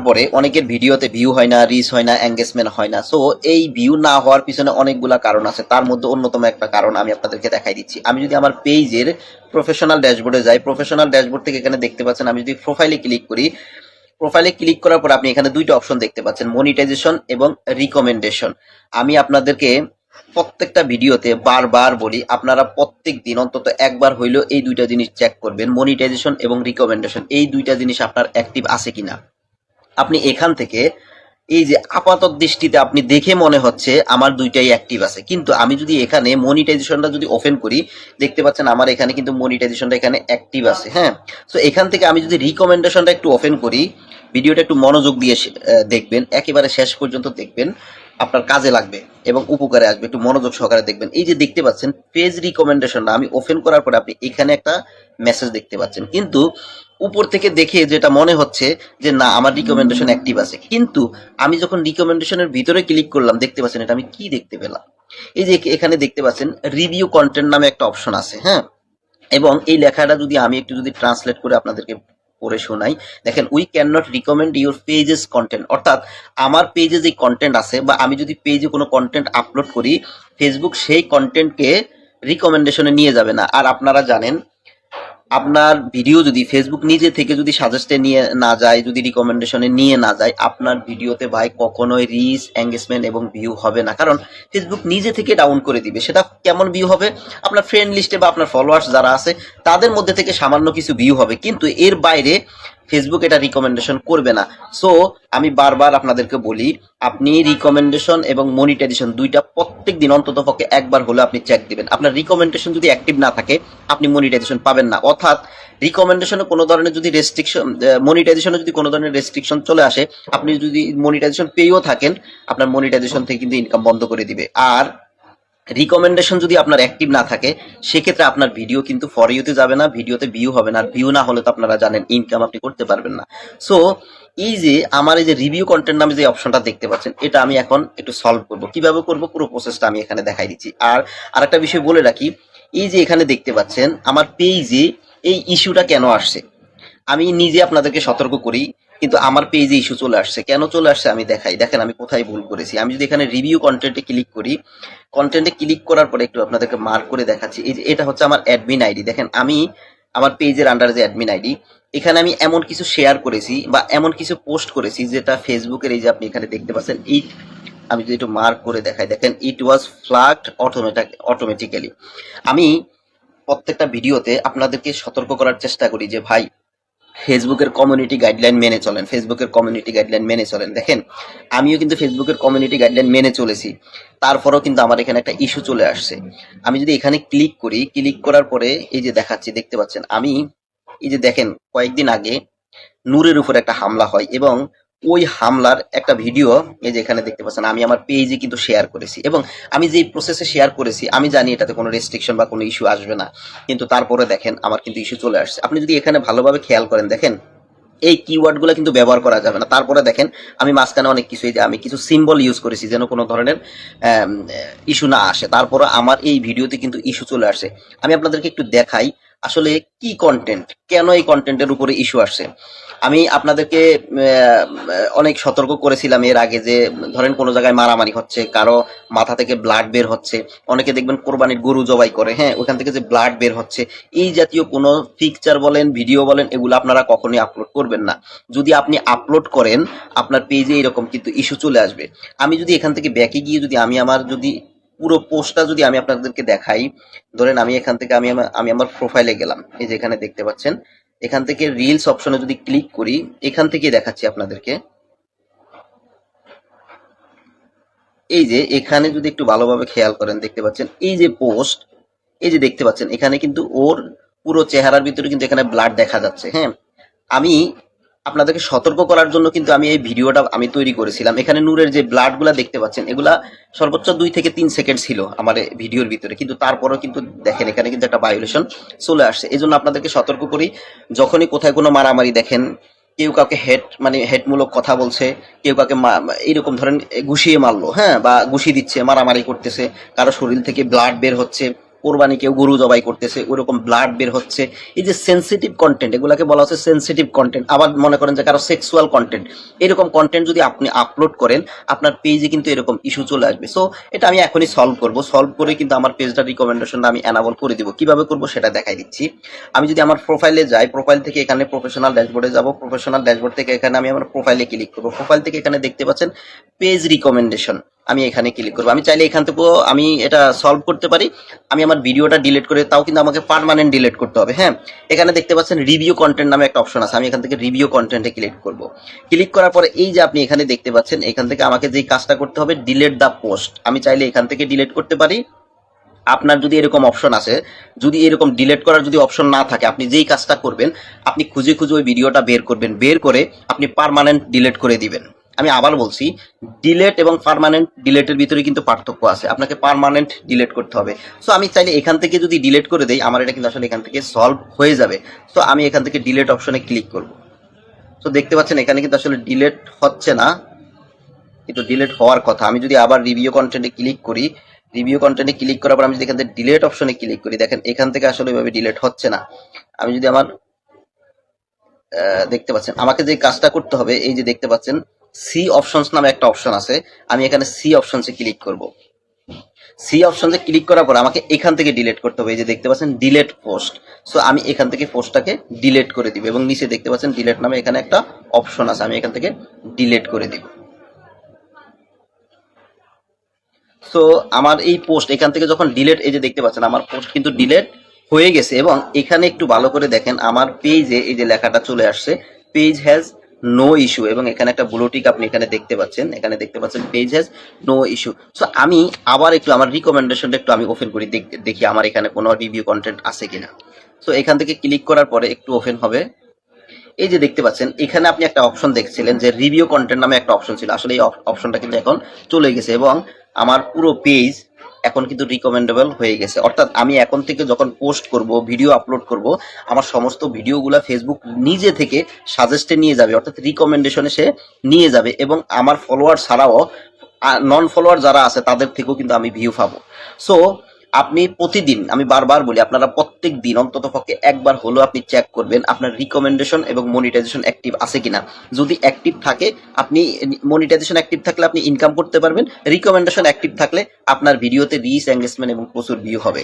তারপরে অনেকের ভিডিওতে ভিউ হয় না রিচ হয় না এঙ্গেজমেন্ট হয় না। সো এই ভিউ না হওয়ার পিছনে অনেকগুলা কারণ আছে। তার মধ্যে অন্যতম একটা কারণ আমি আপনাদেরকে দেখাই দিচ্ছি। আমি যদি আমার পেজের প্রফেশনাল ড্যাশবোর্ডে যাই প্রফেশনাল ড্যাশবোর্ড থেকে এখানে দেখতে পাচ্ছেন, আমি যদি প্রোফাইলে ক্লিক করি প্রোফাইলে ক্লিক করার পর আপনি এখানে দুইটা অপশন দেখতে পাচ্ছেন মনিটাইজেশন এবং রিকমেন্ডেশন আমি আপনাদেরকে প্রত্যেকটা ভিডিওতে বারবার বলি, আপনারা প্রত্যেক দিন অন্তত একবার হইলেও এই দুইটা জিনিস চেক করবেন মনিটাইজেশন এবং রিকমেন্ডেশন এই দুইটা জিনিস আপনার অ্যাক্টিভ আছে কিনা। আপনি এখান থেকে এই যে আপাতত দৃষ্টিতে আপনি দেখে মনে হচ্ছে আমার দুইটাই অ্যাক্টিভ আছে। কিন্তু আমি যদি এখানে মনিটাইজেশনটা যদি ওপেন করি, দেখতে পাচ্ছেন আমার এখানে কিন্তু মনিটাইজেশনটা এখানে অ্যাক্টিভ আছে হ্যাঁ? সো এখান থেকে আমি যদি রিকমেন্ডেশনটা একটু ওপেন করি, ভিডিওটা একটু মনোযোগ দিয়ে দেখবেন, একেবারে শেষ পর্যন্ত দেখবেন, আপনার কাজে লাগবে এবং উপকারে আসবে, একটু মনোযোগ সহকারে দেখবেন। এই যে দেখতে পাচ্ছেন পেজ রিকমেন্ডেশনটা আমি ওপেন করার পরে আপনি এখানে একটা মেসেজ দেখতে পাচ্ছেন। কিন্তু উপর থেকে দেখে যেটা মনে হচ্ছে যে, না, আমার রিকমেন্ডেশন অ্যাক্টিভ আছে। কিন্তু আমি যখন রিকমেন্ডেশনের ভিতরে ক্লিক করলাম, দেখতে পাচ্ছেন এটা আমি কি দেখতে পেলাম? এই যে এখানে দেখতে পাচ্ছেন রিভিউ কন্টেন্ট নামে একটা অপশন আছে হ্যাঁ? এবং এই লেখাটা যদি আমি একটু যদি ট্রান্সলেট করে আপনাদেরকে পড়ে শোনাই, দেখেন we can not recommend your pages content অর্থাৎ, আমার পেজে যে কন্টেন্ট আছে বা আমি যদি পেজে কোনো কন্টেন্ট আপলোড করি ফেসবুক সেই কন্টেন্টকে রিকমেন্ডেশনে নিয়ে যাবে না। আর আপনারা জানেন আপনার ভিডিও যদি ফেসবুক নিজে থেকে যদি সাজেস্টে নিয়ে না যায়, যদি রিকমেন্ডেশনে নিয়ে না যায়, আপনার ভিডিওতে ভাই কখনোই রিচ এঙ্গেজমেন্ট এবং ভিউ হবে না। কারণ ফেসবুক নিজে থেকে ডাউন করে দিবে। সেটা কেমন ভিউ হবে? আপনার ফ্রেন্ড লিস্টে বা আপনার ফলোয়ার্স যারা আছে, তাদের মধ্যে থেকে সামান্য কিছু ভিউ হবে। কিন্তু এর বাইরে ফেসবুক এটা রিকমেন্ডেশন করবে না। সো আমি বারবার আপনাদেরকে বলি, আপনি রিকমেন্ডেশন এবং মনিটাইজেশন দুইটা প্রত্যেক দিন অন্তত পক্ষে একবার হলে আপনি চেক দিবেন। আপনার রিকমেন্ডেশন যদি অ্যাক্টিভ না থাকে, আপনি মনিটাইজেশন পাবেন না। অর্থাৎ রিকমেন্ডেশনে কোনো ধরনের যদি রেস্ট্রিকশন মনিটাইজেশনে যদি কোনো ধরনের রেস্ট্রিকশন চলে আসে, আপনি যদি মনিটাইজেশন পেয়েও থাকেন, আপনার মনিটাইজেশন থেকে কিন্তু ইনকাম বন্ধ করে দিবে। আর রিকমেন্ডেশন যদি আপনার অ্যাক্টিভ না থাকে, সেক্ষেত্রে আপনার ভিডিও কিন্তু ফর ইউতে যাবে না ভিডিওতে ভিউ হবে না, আর ভিউ না হলে তো আপনারা জানেন ইনকাম আপনি করতে পারবেন না। সো এই যে আমার এই যে রিভিউ কন্টেন্ট নামে যে অপশনটা দেখতে পাচ্ছেন, এটা আমি এখন একটু সলভ করব। কীভাবে করব? পুরো প্রসেসটা আমি এখানে দেখাই দিচ্ছি। আর আরেকটা বিষয় বলে রাখি, এই যে এখানে দেখতে পাচ্ছেন, আমার পেজে এই ইস্যুটা কেন আসছে? আমি নিজে আপনাদেরকে সতর্ক করি কিন্তু আমার পেজে ইস্যু চলে আসছে। কেন চলে আসছে আমি দেখাই। দেখেন আমি কোথায় ভুল করেছি। আমি যদি এখানে রিভিউ কন্টেন্টে ক্লিক করি কন্টেন্টে ক্লিক করার পরে একটু আপনাদেরকে মার্ক করে দেখাচ্ছি। এই যে, এটা হচ্ছে আমার অ্যাডমিন আইডি দেখেন, আমি আমার পেজের আন্ডার যে অ্যাডমিন আইডি এখানে আমি এমন কিছু শেয়ার করেছি বা এমন কিছু পোস্ট করেছি যেটা ফেসবুকের এই যে আপনি এখানে দেখতে পাচ্ছেন ইট আমি যদি একটু মার্ক করে দেখাই। দেখেন ইট ওয়াজ ফ্লাগড অটোমেটিক অটোমেটিক্যালি আমি প্রত্যেকটা ভিডিওতে আপনাদেরকে সতর্ক করার চেষ্টা করি যে, ভাই ফেসবুকের কমিউনিটি গাইডলাইন মেনে চলেন ফেসবুকের কমিউনিটি গাইডলাইন মেনে চলেন। দেখেন, আমিও কিন্তু ফেসবুকের কমিউনিটি গাইডলাইন মেনে চলেছি। তারপরেও কিন্তু আমার এখানে একটা ইস্যু চলে আসছে। আমি যদি এখানে ক্লিক করি ক্লিক করার পরে এই যে দেখাচ্ছি, দেখতে পাচ্ছেন, আমি এই যে দেখেন, কয়েকদিন আগে নূরের উপর একটা হামলা হয় এবং ওই হামলার একটা ভিডিও এই যে এখানে দেখতে পাচ্ছেন, আমি আমার পেজে কিন্তু শেয়ার করেছি এবং আমি যে প্রসেসে শেয়ার করেছি, আমি জানি এটাতে কোনো রেস্ট্রিকশন বা কোনো ইস্যু আসবে না। কিন্তু তারপরে দেখেন, আমার কিন্তু ইস্যু চলে আসছে। আপনি যদি এখানে ভালোভাবে খেয়াল করেন, দেখেন, এই কিওয়ার্ডগুলো কিন্তু ব্যবহার করা যাবে না। তারপরে দেখেন, আমি মাঝখানে অনেক কিছু, এই যে আমি কিছু সিম্বল ইউজ করেছি যেন কোনো ধরনের ইস্যু না আসে। তারপরে আমার এই ভিডিওতে কিন্তু ইস্যু চলে আসে। আমি আপনাদেরকে একটু দেখাই আসলে কি কন্টেন্ট কেন এই কন্টেন্টের উপরে ইস্যু আসছে? আমি আপনাদেরকে অনেক সতর্ক করেছিলাম এর আগে যে, ধরেন কোনো জায়গায় মারামারি হচ্ছে, কারও মাথা থেকে ব্লাড বের হচ্ছে, অনেকে দেখবেন কোরবানির গরু জবাই করে হ্যাঁ ওখান থেকে যে ব্লাড বের হচ্ছে, এই জাতীয় কোনো পিকচার বলেন ভিডিও বলেন, এগুলো আপনারা কখনোই আপলোড করবেন না। যদি আপনি আপলোড করেন, আপনার পেজে এরকম কিন্তু ইস্যু চলে আসবে। আমি যদি এখান থেকে ব্যাকে গিয়ে যদি আমি আমার যদি পুরো পোস্টটা যদি আমি আপনাদেরকে দেখাই, ধরেন আমি এখান থেকে আমি আমি আমার প্রোফাইলে গেলাম। এই যে এখানে দেখতে পাচ্ছেন, এখান থেকে রিলস অপশনে যদি ক্লিক করি, এখান থেকে দেখাচ্ছি আপনাদেরকে। এই যে এখানে যদি একটু ভালোভাবে খেয়াল করেন, দেখতে পাচ্ছেন, এই যে পোস্ট এই যে দেখতে পাচ্ছেন, এখানে কিন্তু ওর পুরো চেহারার ভিতরে কিন্তু এখানে ব্লাড দেখা যাচ্ছে হ্যাঁ? আমি আপনাদেরকে সতর্ক করার জন্য কিন্তু আমি এই ভিডিওটা আমি তৈরি করেছিলাম। এখানে নূরের যে ব্লাডগুলা দেখতে পাচ্ছেন, এগুলা সর্বোচ্চ দুই থেকে তিন সেকেন্ড ছিল আমার ভিডিওর ভিতরে। কিন্তু তারপরেও কিন্তু দেখেন, এখানে কিন্তু একটা ভায়োলেশন চলে আসছে। এই জন্য আপনাদেরকে সতর্ক করি, যখনই কোথায় কোনো মারামারি দেখেন, কেউ কাউকে হেড মানে হেডমূলক কথা বলছে, কেউ কাউকে এইরকম ধরেন ঘুষিয়ে মারলো হ্যাঁ বা ঘুষি দিচ্ছে, মারামারি করতেছে, কারও শরীর থেকে ব্লাড বের হচ্ছে কোরবানি কেউ গরু জবাই করতেছে, ওরকম ব্লাড বের হচ্ছে। এই যে সেন্সিটিভ কন্টেন্ট এগুলাকে বলা হচ্ছে সেন্সিটিভ কন্টেন্ট আবার মনে করেন যে কারও সেক্সুয়াল কন্টেন্ট এরকম কন্টেন্ট যদি আপনি আপলোড করেন, আপনার পেজে কিন্তু এরকম ইস্যু চলে আসবে। সো এটা আমি এখনই সলভ করব। সলভ করে কিন্তু আমার পেজটা রিকমেন্ডেশনটা আমি অ্যানাবল করে দিব। কীভাবে করব সেটা দেখাই দিচ্ছি। আমি যদি আমার প্রোফাইলে যাই প্রোফাইল থেকে এখানে প্রফেশনাল ড্যাশবোর্ডে যাব। প্রফেশনাল ড্যাশবোর্ড থেকে এখানে আমি আমার প্রোফাইলে ক্লিক করব। প্রোফাইল থেকে এখানে দেখতে পাচ্ছেন পেজ রিকমেন্ডেশন আমি এখানে ক্লিক করব। আমি চাইলে এখান থেকেও আমি এটা সলভ করতে পারি। আমি আমার ভিডিওটা ডিলিট করে তাও কিন্তু আমাকে পার্মানেন্ট ডিলিট করতে হবে হ্যাঁ? এখানে দেখতে পাচ্ছেন রিভিউ কন্টেন্ট নামে একটা অপশন আছে। আমি এখান থেকে রিভিউ কন্টেন্টে ক্লিক করব। ক্লিক করার পরে এই যে আপনি এখানে দেখতে পাচ্ছেন, এখান থেকে আমাকে যেই কাজটা করতে হবে ডিলেট দ্য পোস্ট আমি চাইলে এখান থেকে ডিলিট করতে পারি। আপনার যদি এরকম অপশন আছে, যদি এরকম ডিলিট করার যদি অপশন না থাকে, আপনি যেই কাজটা করবেন, আপনি খুঁজে খুঁজে ওই ভিডিওটা বের করবেন। বের করে আপনি পার্মানেন্ট ডিলিট করে দিবেন। আমি আবার বলছি ডিলেট এবং পার্মানেন্ট ডিলেটের ভিতরে কিন্তু পার্থক্য আছে। আপনাকে পারমানেন্ট ডিলেট করতে হবে। সো আমি চাইলে এখান থেকে যদি ডিলেট করে দেই, আমার এটা কিন্তু আসলে এখান থেকে সলভ হয়ে যাবে। সো আমি এখান থেকে ডিলেট অপশনে ক্লিক করব। তো দেখতে পাচ্ছেন এখানে কিন্তু আসলে ডিলেট হচ্ছে না। কিন্তু ডিলেট হওয়ার কথা। আমি যদি আবার রিভিউ কন্টেন্টে ক্লিক করি রিভিউ কন্টেন্টে ক্লিক করার পর আমি যদি এখান থেকে ডিলেট অপশনে ক্লিক করি, দেখেন এখান থেকে আসলে ওইভাবে ডিলেট হচ্ছে না। আমি যদি আমার দেখতে পাচ্ছেন, আমাকে যে কাজটা করতে হবে, এই যে দেখতে পাচ্ছেন সি অপশনস নামে একটা অপশন আছে। আমি এখানে সি অপশনসে ক্লিক করব। সি অপশনসে ক্লিক করার পর আমাকে এখান থেকে ডিলিট করতে হবে। এই যে দেখতে পাচ্ছেন ডিলেট পোস্ট সো আমি এখান থেকে পোস্টটাকে ডিলিট করে দিব এবং নিচে দেখতে পাচ্ছেন ডিলেট নামে এখানে একটা অপশন আছে। আমি এখান থেকে ডিলিট করে দিব। সো আমার এই পোস্ট এখান থেকে যখন ডিলেট এই যে দেখতে পাচ্ছেন, আমার পোস্ট কিন্তু ডিলেট হয়ে গেছে এবং এখানে একটু ভালো করে দেখেন, আমার পেজে এই যে লেখাটা চলে আসছে পেজ হ্যাজ নো ইস্যু এবং এখানে একটা ব্লুটিক আপনি এখানে দেখতে পাচ্ছেন। এখানে দেখতে পাচ্ছেন page has no issue so আমি আবার একটু আমার রিকমেন্ডেশনটা একটু আমি ওপেন করি, দেখ- আমার এখানে কোনো রিভিউ কন্টেন্ট আছে কিনা। সো এখান থেকে ক্লিক করার পরে একটু ওপেন হবে। এই যে দেখতে পাচ্ছেন, এখানে আপনি একটা অপশন দেখছিলেন যে রিভিউ কন্টেন্ট নামে একটা অপশন ছিল। আসলে এই অপশনটা কিন্তু এখন চলে গেছে, এবং আমার পুরো পেজ এখন কিন্তু রিকমেন্ডেবল হয়ে গেছে। অর্থাৎ আমি এখন থেকে যখন পোস্ট করব ভিডিও আপলোড করব, আমার সমস্ত ভিডিওগুলো ফেসবুক নিজে থেকে সাজেস্টে নিয়ে যাবে। অর্থাৎ রিকমেন্ডেশনে সে নিয়ে যাবে এবং আমার ফলোয়ার ছাড়াও নন ফলোয়ার যারা আছে তাদের থেকেও কিন্তু আমি ভিউ পাবো। সো আপনি প্রতিদিন, আমি বারবার বলি, আপনারা প্রত্যেক দিন অন্তত পক্ষে একবার হলেও আপনি চেক করবেন আপনার রিকমেন্ডেশন এবং মনিটাইজেশন অ্যাক্টিভ আছে কিনা। যদি অ্যাক্টিভ থাকে, আপনি মনিটাইজেশন অ্যাক্টিভ থাকলে আপনি ইনকাম করতে পারবেন রিকমেন্ডেশন অ্যাক্টিভ থাকলে আপনার ভিডিওতে রিস এঙ্গেজমেন্ট এবং প্রচুর ভিউ হবে।